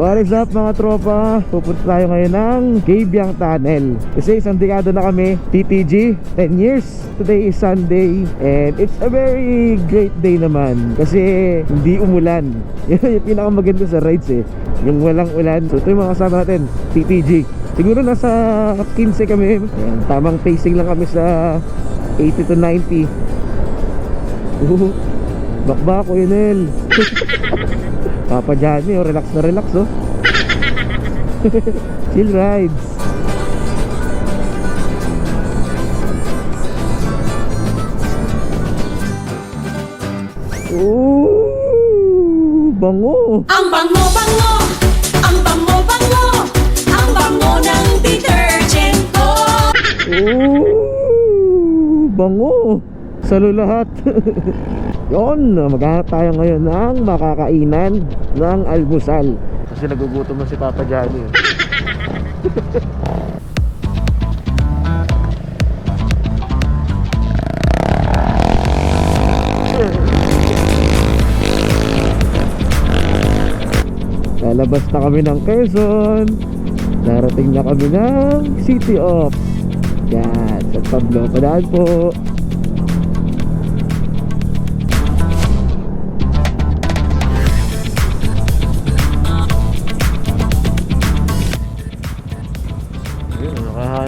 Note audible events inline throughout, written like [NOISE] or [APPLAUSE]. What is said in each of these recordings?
What is up mga tropa? Pupunta tayo ngayon ng Gabyang Tunnel. Kasi isang dekada na kami TTG, 10 years. Today is Sunday And it's a very great day naman. Kasi hindi umulan. [LAUGHS] Yun yung pinakamaganda sa rides eh. Yung walang ulan. So ito yung mga kasama natin TTG Siguro nasa 15 kami. Ayan, Tamang pacing lang kami sa 80 to 90 Uh, Bakbak ko yun [LAUGHS] Papa Johnny, oh, relax na relax oh. [LAUGHS] Chill rides. Ooh, bango. Ang bango-bango, ang bango-bango, ang bango ng detergent ko. Ooh, bango. Salo lahat. [LAUGHS] Yon, maghanap tayo ngayon ng makakainan ng almusal. Kasi nagugutom na si Papa Johnny. Lalabas na kami ng Quezon. Darating na kami ng City of yan, San Pablo. Padaan po.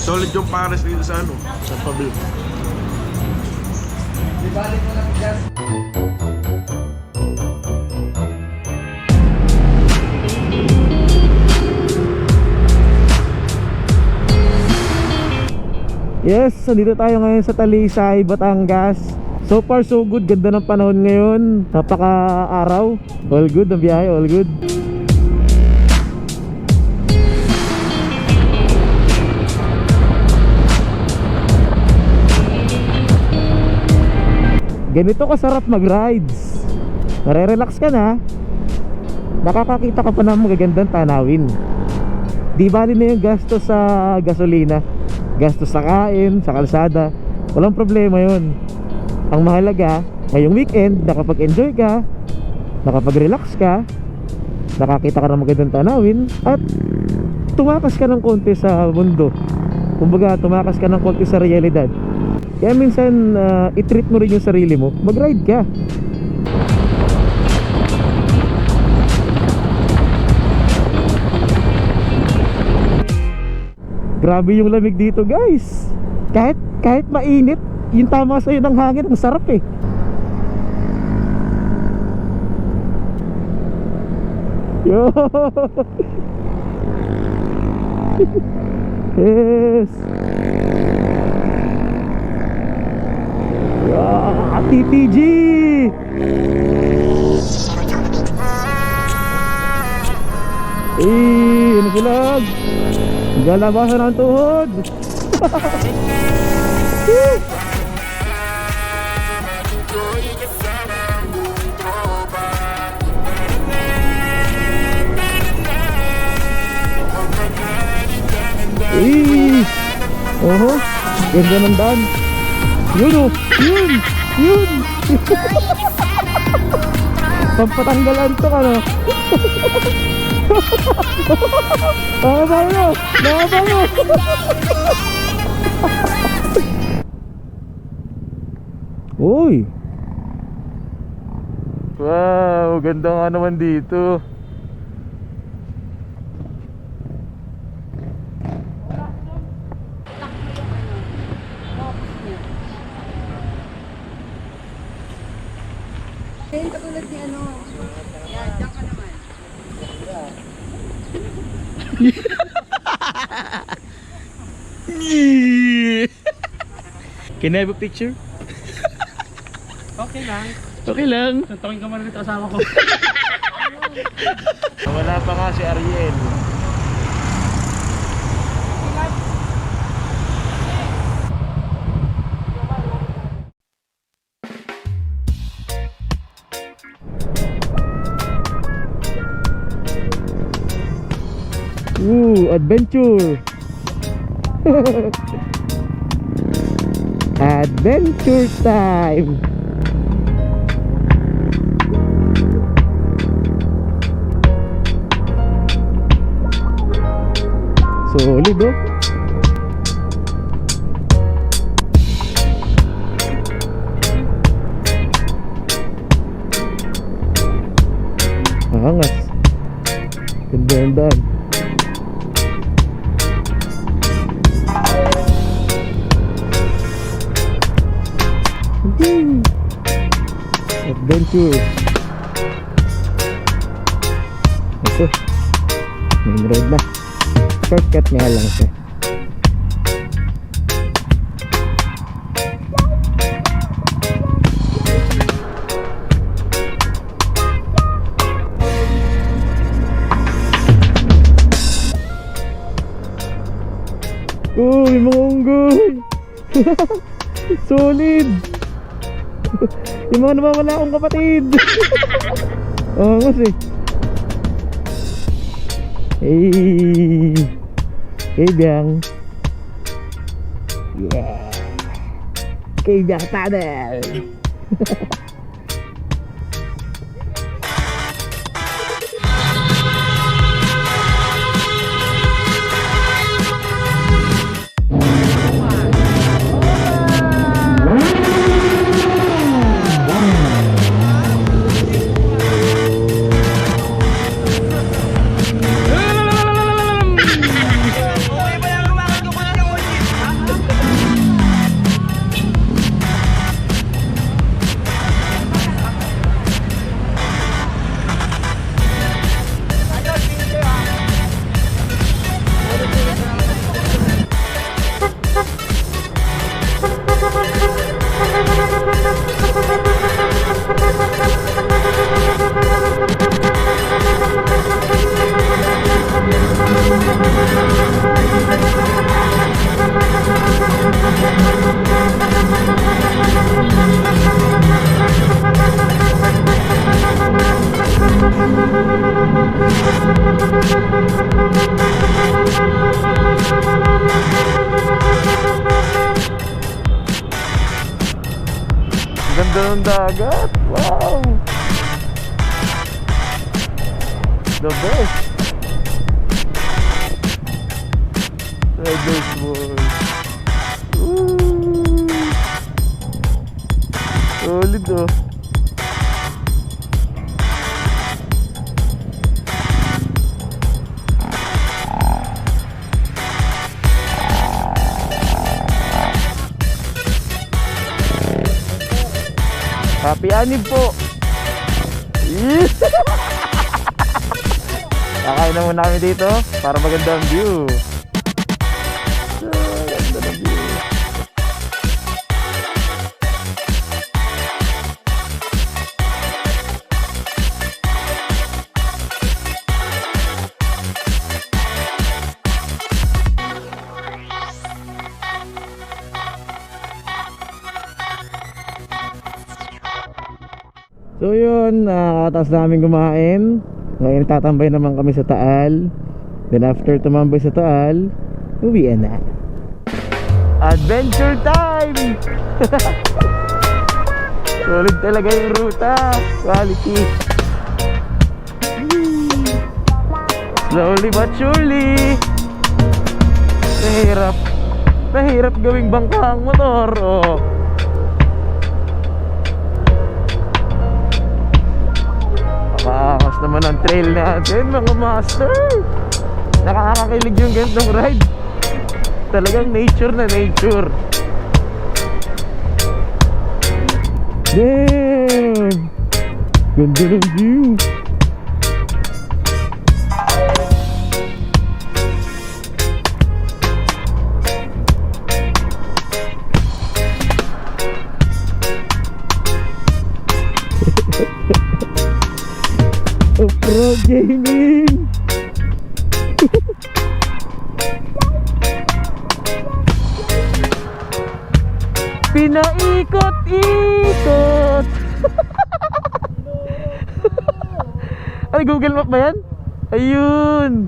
Solid yung pares dito sa ano. San Pablo. Yes, nandito tayo ngayon sa Talisay, Batangas. So far so good, ganda ng panahon ngayon. Napaka-araw. All good ang biyahe, all good. Ganito kasarap mag-rides. Nare-relax ka na. Nakakakita ka pa ng magagandang tanawin. Di bali na yung gasto sa gasolina. Gasto sa kain, sa kalsada. Walang problema yon. Ang mahalaga, ngayong weekend, nakapag-enjoy ka, nakapag-relax ka, nakakita ka ng magandang tanawin, at tumakas ka ng konti sa mundo. Kumbaga, tumakas ka ng konti sa realidad. Kaya minsan, ah, i-treat mo rin yung sarili mo. Mag-ride ka. Grabe yung lamig dito, guys. Kahit kahit mainit, yung tama sa ng hangin, ang sarap eh. [LAUGHS] Yes. TTG! Eh, ano sila? Galabasan ang tuhod! [LAUGHS] Eh! Oho! Ganda ng daan! Yun oh! Yun! Yun! [LAUGHS] Pampatanggalan to ano? [LAUGHS] Nakabango! Nakabango! Uy! Wow! Ganda nga naman dito. Ayun, katulad ni ano. Yan, diyan ka naman. [LAUGHS] Can I have a picture? Okay lang. Okay lang. Tantawin ka man nito asawa ko. [LAUGHS] Wala pa nga si Ariel. Ooh, adventure! [LAUGHS] adventure time! Solid oh. Angas. Ganda Woohoo! Adventure. Ito. Main road na. Shortcut nga lang siya. Uy, mga unggoy! [LAUGHS] Solid! [LAUGHS] Yung mga nawawala akong kapatid! [LAUGHS] Angas eh! Hey! Hey, Biang! Yeah! Kay Biang Tunnel! [LAUGHS] Ganda ng dagat! Wow! The best! Riders World! Woo! Solid oh! Happy anib po! [LAUGHS] Kakain na muna kami dito para maganda ang view. So yun, nakakataas namin kumain. Ngayon tatambay naman kami sa Taal. Then after tumambay sa Taal Uwian na. Adventure time! [LAUGHS] Solid talaga yung ruta. Quality! Slowly but surely. Mahirap Mahirap gawing bangka ang motor. Oh. Makakas naman ang trail natin mga master. Nakakakilig yung ganitong ride. Talagang nature na nature. Damn! Ganda ng view Road gaming! [LAUGHS] Pinaikot-ikot! [LAUGHS] Ay, Google Map ba yan? Ayun!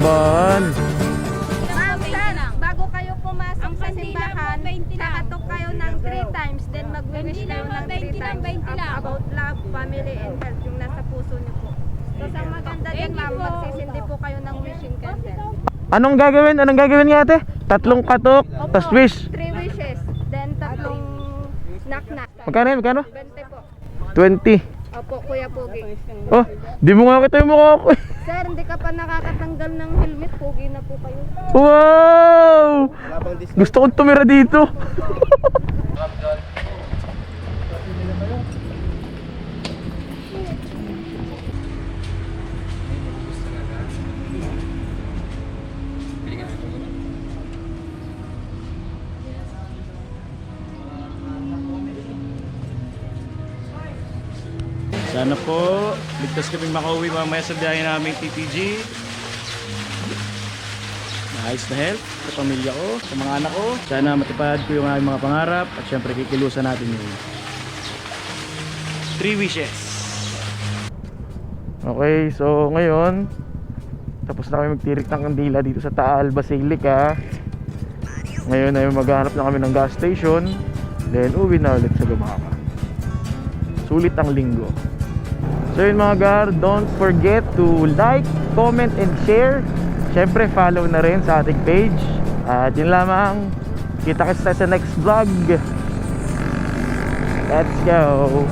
Sir, bago kayo pumasok sa simbahan, kakatok kayo ng 3 times, then mag-wish kayo ng 3 times about love, family, and health, yung nasa puso niyo po. Tapos ang maganda din, ma'am, magsisindi po kayo ng wishing candle. Anong gagawin? Anong gagawin nga ate? Tatlong katok, tas wish. 3 wishes, then tatlong knock-knock. Magkano yun? Magkano? 20 po. 20. Opo, Kuya Pogi. Oh, di mo nga kita yung mukha ko. [LAUGHS] Sir, hindi ka pa nakakatanggal ng helmet, Pogi na po kayo. Wow! Gusto kong tumira dito. Sana po, ligtas kaming makauwi mamaya sa biyahe namin TTG. Maayos na health sa pamilya ko, sa mga anak ko. Sana matupad ko yung aking mga pangarap at syempre kikilusan natin yun. Three wishes. Okay, so ngayon, tapos na kami magtirik ng kandila dito sa Taal Basilica. Ngayon ay maghanap na kami ng gas station. Then uwi na ulit sa Lumaka. Sulit ang linggo. So yun mga gar, don't forget to like, comment, and share. Siyempre follow na rin sa ating page. At yun lamang, kita kita sa next vlog. Let's go!